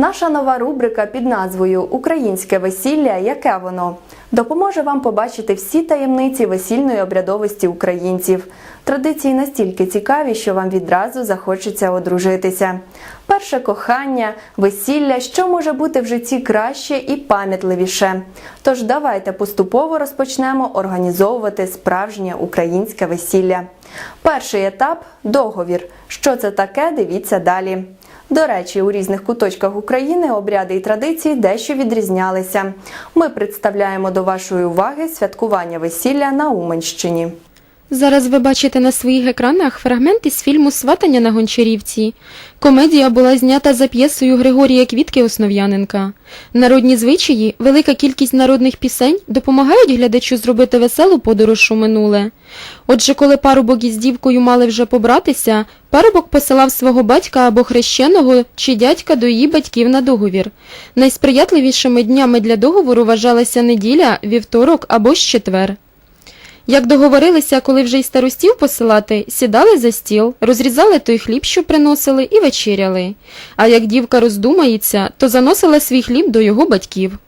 Наша нова рубрика під назвою Українське весілля. Яке воно допоможе вам побачити всі таємниці весільної обрядовості українців. Традиції настільки цікаві, що вам відразу захочеться одружитися. Перше кохання, весілля, що може бути в житті краще і пам'ятливіше. Тож давайте поступово розпочнемо організовувати справжнє українське весілля. Перший етап договір. Що це таке? Дивіться далі. До речі, у різних куточках України обряди і традиції дещо відрізнялися. Ми представляємо до вашої уваги святкування весілля на Уманщині. Зараз ви бачите на своїх екранах фрагмент із фільму Сватання на Гончарівці. Комедія була знята за п'єсою Григорія Квітки Основ'яненка. Народні звичаї, велика кількість народних пісень допомагають глядачу зробити веселу подорож у минуле. Отже, коли парубок із дівкою мали вже побратися, парубок посилав свого батька або хрещеного чи дядька до її батьків на договір. Найсприятливішими днями для договору вважалася неділя, вівторок або ж четвер. Як договорилися, коли вже й старостів посилати, сідали за стіл, розрізали той хліб, що приносили, і вечеряли. А як дівка роздумається, то заносила свій хліб до його батьків.